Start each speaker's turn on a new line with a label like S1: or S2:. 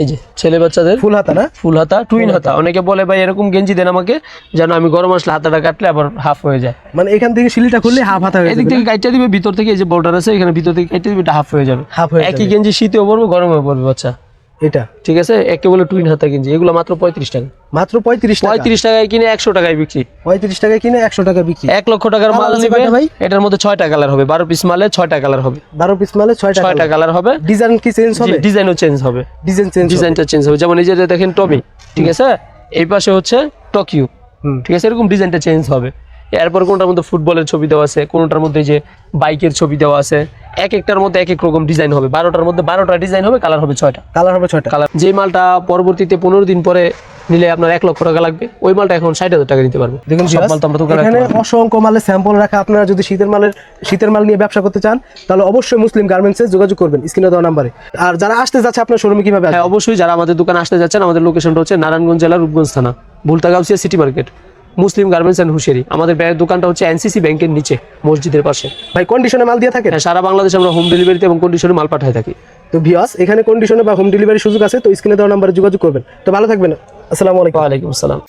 S1: এই যে ছেলে বাচ্চাদের
S2: ফুল হাতা না?
S1: ফুল হাতা টুইন হাতা। অনেকে বলে ভাই এরকম গেঞ্জি দেন আমাকে যেন আমি গরম আসলে হাতাটা কাটলে আবার হাফ হয়ে যায়।
S2: মানে এখান থেকে সিলিটা খুললে হাফ হাতা হয়ে
S1: এদিক থেকে কাটতে দিবে ভিতর থেকে এই যে বর্ডার আছে এখানে ভিতর থেকে কাটতে দিবে এটা হাফ হয়ে যাবে।
S2: হাফ হয়ে
S1: একই গেঞ্জি শীতেও পড়বে গরমেও পড়বে বাচ্চা।
S2: এটা।
S1: ঠিক আছে? একে বলে টুইন হাতা গেঞ্জি এগুলো মাত্র পঁয়ত্রিশ টাকা।
S2: মাত্র পঁয়ত্রিশ
S1: পঁয়ত্রিশ টাকায় কিনে একশো টাকায় বিক্রি।
S2: পঁয়ত্রিশ টাকা কিনে একশো টাকা বিক্রি।
S1: এক লক্ষ টাকার মাল নেবে।
S2: ভাই?
S1: এটার মধ্যে ছয়টা কালার হবে। বারো পিস মালে ছয়টা কালার হবে।
S2: বারো পিস মালে ছয়
S1: ছয়টা কালার হবে।
S2: ডিজাইন কি চেঞ্জ হবে?
S1: ডিজাইনও চেঞ্জ হবে।
S2: ডিজাইন চেঞ্জ
S1: ডিজাইনটা চেঞ্জ হবে। যেমন এই যে দেখেন টমি ঠিক আছে? এই পাশে হচ্ছে টোকিও। ঠিক আছে? এরকম ডিজাইনটা চেঞ্জ হবে। এরপর কোনটার মধ্যে ফুটবলের ছবি দেওয়া আছে? কোনটার মধ্যে যে বাইকের ছবি দেওয়া আছে? এক একটার মধ্যে এক এক রকম ডিজাইন হবে। বারোটার মধ্যে বারোটা ডিজাইন হবে কালার হবে ছয়টা।
S2: কালার হবে ছয়টা।
S1: কালার যে মালটা পরবর্তীতে পনেরো দিন পরে নিলে আপনার এক লক্ষ টাকা লাগবে ওই মালটা এখন ষাট হাজার টাকা নিতে পারবে।
S2: দেখুন
S1: সব মাল তো আমরা
S2: এখানে অসংখ্য মালের স্যাম্পল রাখা। আপনারা যদি শীতের মালের শীতের মাল নিয়ে ব্যবসা করতে চান তাহলে অবশ্যই মুসলিম গার্মেন্টসে যোগাযোগ করবেন স্ক্রিনে দেওয়া নাম্বারে। আর যারা আসতে যাচ্ছে আপনার শোরুমে কীভাবে?
S1: হ্যাঁ অবশ্যই যারা আমাদের দোকানে আসতে যাচ্ছেন আমাদের লোকেশনটা হচ্ছে নারায়ণগঞ্জ জেলার রূপগঞ্জ থানা Bhulta Gausia city market Muslim garments and হুশিয়ারি। আমাদের ব্যাগের দোকানটা হচ্ছে এনসিসি ব্যাংকের নিচে মসজিদের পাশে।
S2: ভাই কন্ডিশনে মাল দিয়ে থাকে
S1: হ্যাঁ সারা বাংলাদেশে আমরা হোম ডেলিভারিতে এবং কন্ডিশনে মাল পাঠিয়ে থাকি।
S2: তো ভিওয়াস এখানে কন্ডিশনে বা হোম ডেলিভারি সুযোগ আছে তো স্ক্রিনে দেওয়া নাম্বারে যোগাযোগ করবেন। তো ভালো থাকবেন। আসসালামু আলাইকুম।
S1: ওয়ালাইকুম আসসালাম।